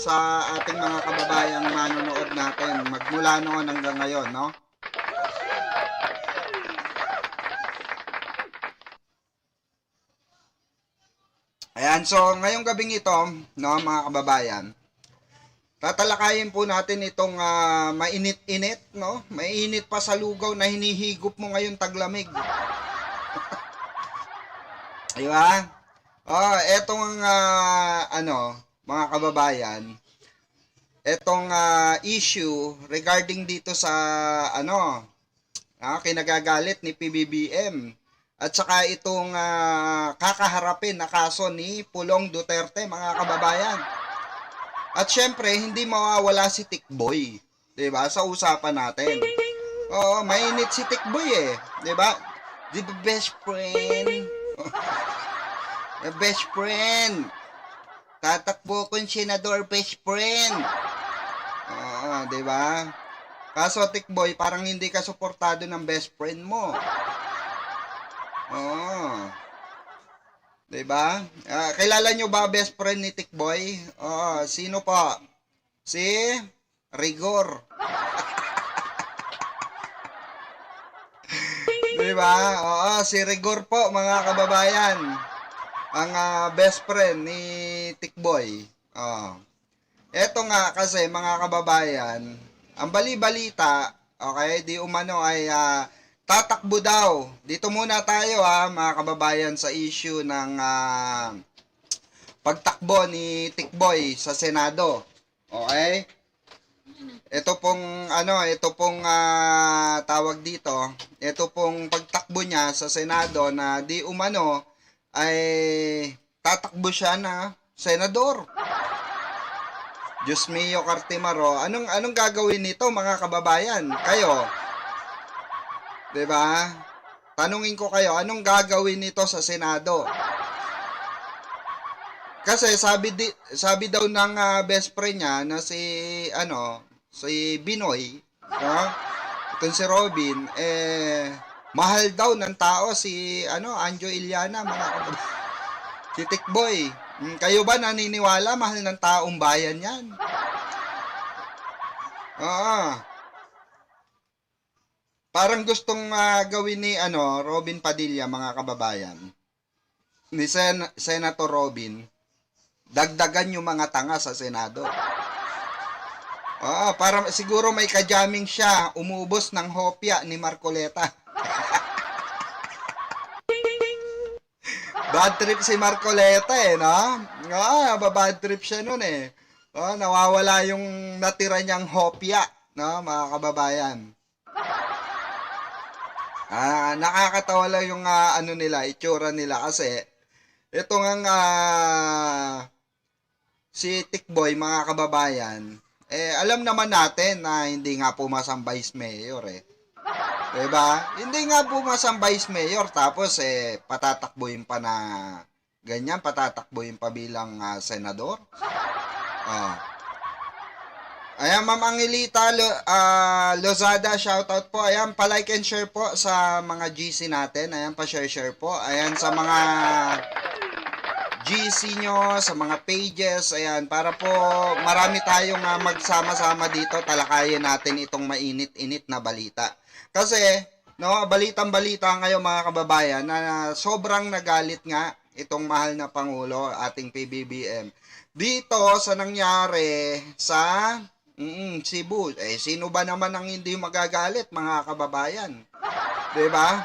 sa ating mga kababayang manonood natin magmula noon hanggang ngayon, no? Ayan, so ngayong gabing ito, no, mga kababayan, tatalakayin po natin itong ah, mainit-init, no? Mainit pa sa lugaw na hinihigop mo ngayon taglamig. Di ba? Oh, etong ah, ano, mga kababayan, etong ah, issue regarding dito sa ano, ah, kinagagalit ni PBBM at saka itong ah, kakaharapin na kaso ni Pulong Duterte, mga kababayan. At syempre, hindi mawawala si Tikboy, 'di ba? Sa usapan natin. Oo, mainit si Tikboy eh, 'di ba? The best friend. The best friend. Tatakbo kong senador best friend. Oo, 'di ba? Kaso Tikboy, parang hindi ka suportado ng best friend mo. Oo. 'Di ba? Ah, kilala nyo ba best friend ni Tikboy? Oo, sino po? Si Rigor. 'Di ba? Oo, si Rigor po mga kababayan. Ang ah, best friend ni Tikboy. Oo. Eto nga kasi mga kababayan, ang bali-balita, okay, di umano ay ah, tatakbo daw. Dito muna tayo ha, mga kababayan sa issue ng ah, pagtakbo ni Tikboy sa Senado. Okay? Ito pong ano, ito pong ah, tawag dito, ito pong pagtakbo niya sa Senado na di umano ay tatakbo siya na senador. Diyos mio Cartimaro, anong anong gagawin nito mga kababayan? Kayo, ba? Tanungin ko kayo, anong gagawin nito sa Senado? Kasi sabi di, sabi daw ng ah, best friend niya na si ano, si Binoy, no? Itong si Robin eh mahal daw ng tao si ano, Anjo Iliana mga. Si Tikboy. Hmm, Kayo ba naniniwala mahal ng taong bayan 'yan? Oo. Parang gustong ah, gawin ni ano, Robin Padilla mga kababayan. Ni Sen- Senator Robin, dagdagan yung mga tanga sa Senado. Oo, para siguro may kajaming siya, umubos ng hopya ni Marcoleta. Bad trip si Marcoleta eh, no? Ah, bad trip siya nun eh. Oh, nawawala yung natira niyang hopya, no, mga kababayan. Ah, nakakatawa lang yung ah, ano nila, itsura nila kasi ito nga ah, si Tikboy mga kababayan, eh alam naman natin na hindi nga pumasang vice mayor eh. 'Di ba? Hindi nga pumasang vice mayor tapos eh patatakbuhin pa na ganyan, patatakbuhin pa bilang ah, senador. Oh. Ayan, Ma'am Angelita Lo, ah, Lozada, shoutout po. Ayan, pa-like and share po sa mga GC natin. Ayan, pa-share-share po. Ayan, sa mga GC nyo, sa mga pages. Ayan, para po marami tayong ah, magsama-sama dito. Talakayin natin itong mainit-init na balita. Kasi, no, balitang-balita ngayon mga kababayan na sobrang nagalit nga itong mahal na Pangulo, ating PBBM. Dito sa nangyari sa Mm, Cebu. Eh, sino ba naman ang hindi magagalit, mga kababayan? 'Di ba?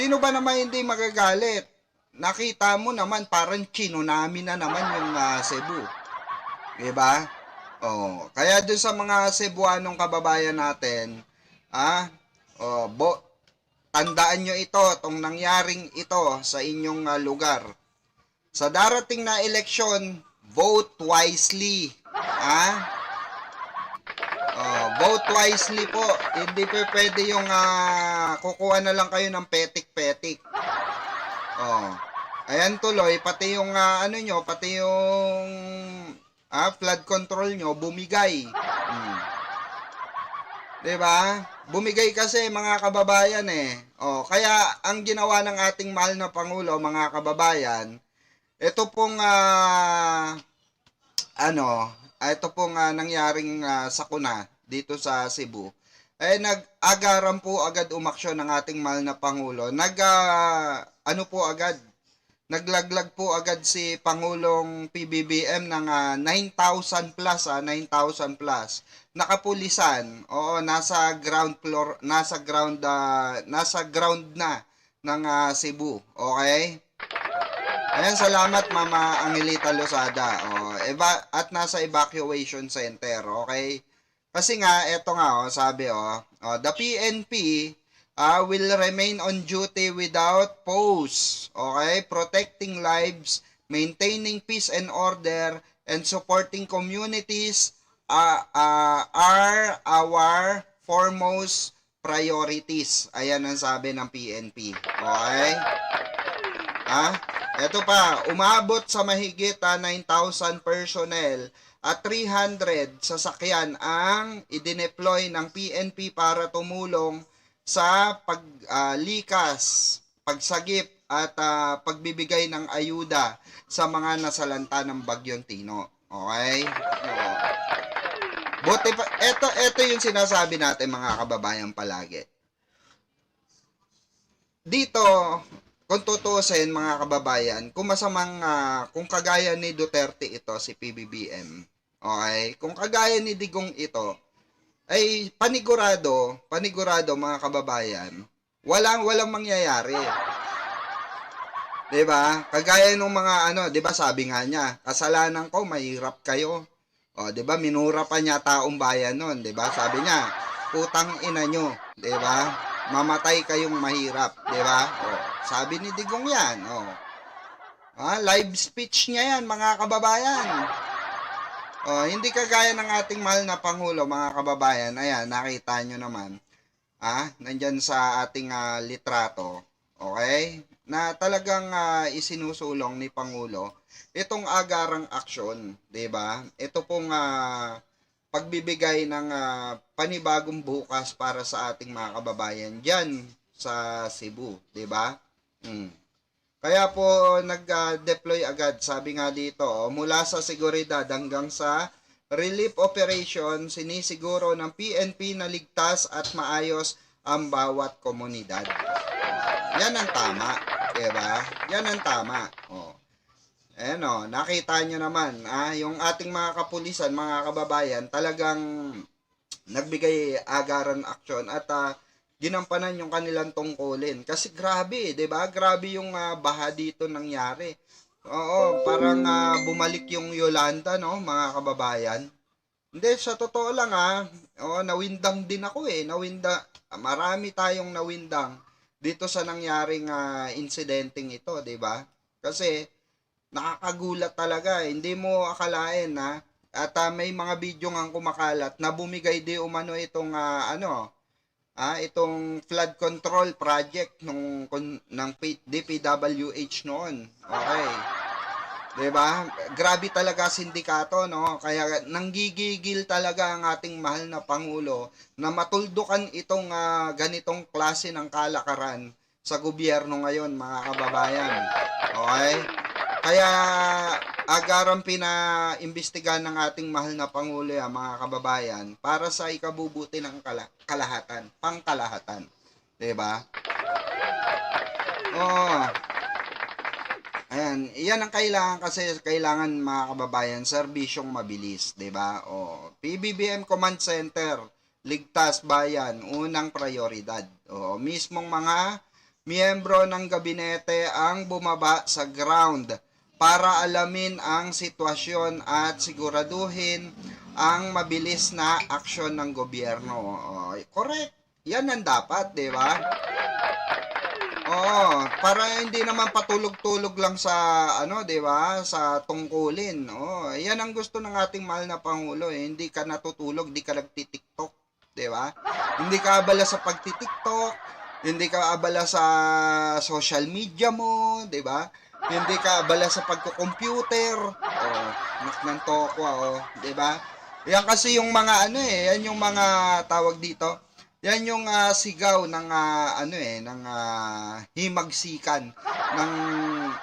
Sino ba naman hindi magagalit? Nakita mo naman parang tsunami na naman yung ah, Cebu. 'Di ba? Oh, kaya dun sa mga Cebuanong kababayan natin, ah, oh, bo, tandaan nyo ito, tong nangyaring ito sa inyong ah, lugar. Sa darating na eleksyon, vote wisely. Ah? Oh, vote wisely po. Hindi po pwede yung ah, kukuha na lang kayo ng petik-petik. Oh. Ayan tuloy, pati yung ah, ano nyo, pati yung ah, flood control nyo, bumigay. Hmm. ba? Bumigay kasi mga kababayan eh. Oh, kaya ang ginawa ng ating mahal na pangulo, mga kababayan, ito pong ah, ano, ito pong ah, nangyaring ah, sakuna dito sa Cebu. Eh nag-agaran po agad umaksyon ng ating mahal na pangulo. Nag ah, ano po agad naglaglag po agad si Pangulong PBBM ng ah, 9,000 plus ah, 9,000 plus. Nakapulisan. Oo, nasa ground floor, nasa ground ah, nasa ground na ng ah, Cebu. Okay? Ayan, salamat Mama Angelita Lozada. Oh, eva at nasa evacuation center, okay? Kasi nga eto nga oh, sabi oh, oh the PNP uh, will remain on duty without pause. Okay? Protecting lives, maintaining peace and order, and supporting communities uh, uh, are our foremost priorities. Ayan ang sabi ng PNP. Okay? Ha? Ito pa, umabot sa mahigit ah, 9,000 personnel at 300 sasakyan ang idineploy ng PNP para tumulong sa paglikas, pagsagip at ah, pagbibigay ng ayuda sa mga nasalanta ng Bagyong Tino. Okay? Oo. Buti pa, eto, eto yung sinasabi natin mga kababayan palagi. Dito, kung tutuusin mga kababayan, kung masamang, ah, kung kagaya ni Duterte ito, si PBBM, okay, kung kagaya ni Digong ito, ay panigurado, panigurado mga kababayan, walang walang mangyayari. 'Di ba? Kagaya nung mga ano, 'di ba sabi nga niya, kasalanan ko mahirap kayo. O, 'di ba? Minura pa niya taong bayan noon, 'di ba? Sabi niya, putang ina nyo, 'di ba? Mamatay kayong mahirap, 'di ba? Sabi ni Digong 'yan, o. Ah, live speech niya 'yan, mga kababayan. Oh, hindi kagaya ng ating mahal na Pangulo, mga kababayan. Ayan, nakita nyo naman. Ah, nandyan sa ating ah, litrato. Okay? Na talagang ah, isinusulong ni Pangulo itong agarang aksyon, 'di ba? Ito pong ah, pagbibigay ng ah, panibagong bukas para sa ating mga kababayan diyan sa Cebu, 'di ba? Mm. Kaya po nag-deploy agad, sabi nga dito, oh, mula sa seguridad hanggang sa relief operation, sinisiguro ng PNP na ligtas at maayos ang bawat komunidad. Yan ang tama, 'di ba? Yan ang tama. Oh. Ayan oh, nakita nyo naman, ah, yung ating mga kapulisan, mga kababayan, talagang nagbigay agaran aksyon at ah, ginampanan yung kanilang tungkulin. Kasi grabe, 'di ba? Grabe yung ah, baha dito nangyari. Oo, parang ah, bumalik yung Yolanda, no, mga kababayan. Hindi, sa totoo lang ah, oo, nawindang din ako eh. Nawinda, marami tayong nawindang dito sa nangyaring ah, insidenteng ito, 'di ba? Kasi nakakagulat talaga, eh. hindi mo akalain na at ah, may mga video nga kumakalat na bumigay di umano itong ah, ano, ah, itong flood control project nung ng DPWH noon. Okay. 'Di ba? Grabe talaga sindikato, no? Kaya nanggigigil talaga ang ating mahal na pangulo na matuldukan itong ah, ganitong klase ng kalakaran sa gobyerno ngayon, mga kababayan. Okay? Kaya agarang pinaimbestigahan ng ating mahal na pangulo, ah, mga kababayan, para sa ikabubuti ng kala- kalahatan, pangkalahatan. 'Di ba? Oh. Ayan, iyan ang kailangan kasi kailangan mga kababayan, serbisyong mabilis, 'di ba? O, PBBM Command Center, ligtas bayan, unang prioridad. O, mismong mga miyembro ng gabinete ang bumaba sa ground para alamin ang sitwasyon at siguraduhin ang mabilis na aksyon ng gobyerno. O, correct. Yan ang dapat, 'di ba? Oo, para hindi naman patulog-tulog lang sa ano, 'di ba? Sa tungkulin. Oo, 'yan ang gusto ng ating mahal na pangulo, eh. Hindi ka natutulog, hindi ka nagti-TikTok, 'di ba? Hindi ka abala sa pagti-TikTok, hindi ka abala sa social media mo, 'di ba? Hindi ka abala sa pagko-computer. Oh, nak ng tokwa, oh, 'di ba? Yan kasi yung mga ano eh, yan yung mga tawag dito, Yan yung ah, sigaw ng ah, ano eh, ng ah, himagsikan ng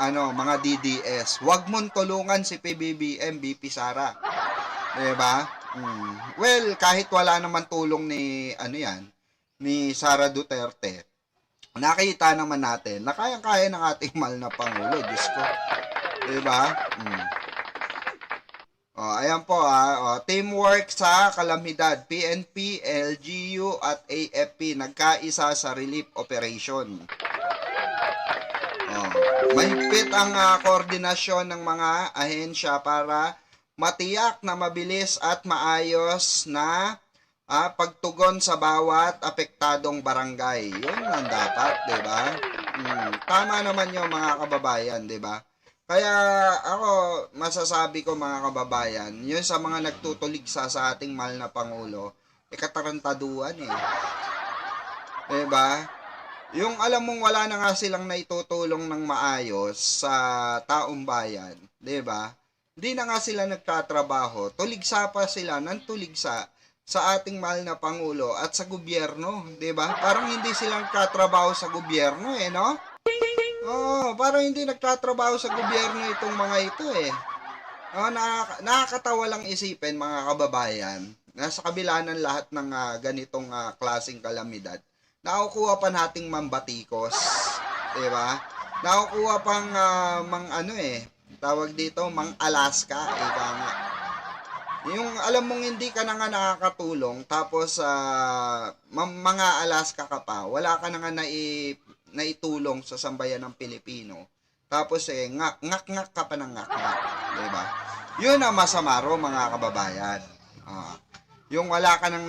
ano, mga DDS. Huwag mong tulungan si PBBM, BP Sara. 'Di ba? Mm. Well, kahit wala naman tulong ni ano yan, ni Sara Duterte, nakita naman natin na kayang-kaya ng ating mahal na Pangulo. Diyos ko. 'Di ba? Mm. Oh, ayan po ah, oh, teamwork sa kalamidad. PNP, LGU at AFP nagkaisa sa relief operation. Oh, mahigpit ang ah, koordinasyon ng mga ahensya para matiyak na mabilis at maayos na ah, pagtugon sa bawat apektadong barangay. Yun ang dapat, 'di ba? Mm, tama naman 'yung mga kababayan, 'di ba? Kaya ako masasabi ko mga kababayan, yun sa mga nagtutuligsa sa ating mahal na Pangulo, eh katarantaduan eh. 'Di ba? Yung alam mong wala na nga silang naitutulong ng maayos sa taong bayan, 'di ba? Hindi na nga sila nagtatrabaho, tuligsa pa sila ng tuligsa sa ating mahal na Pangulo at sa gobyerno, 'di ba? Parang hindi sila nagtatrabaho sa gobyerno eh, no? Oo, parang hindi nagtatrabaho sa gobyerno itong mga ito eh. Oh, nakaka- nakakatawa lang isipin mga kababayan na sa kabila ng lahat ng ah, ganitong ah, klaseng kalamidad, nakukuha pa nating mambatikos. 'Di ba? Nakukuha pang ah, mang ano eh, tawag dito, mang Alaska, ika nga. Yung alam mong hindi ka na nga nakakatulong tapos mam- mga Alaska ka pa, wala ka na nga nai, naitulong sa sambayan ng Pilipino. Tapos eh, ngak ngak ngak ka pa ng ngak ngak, 'di ba? Yun ang masama ro mga kababayan. Ah, yung wala ka nang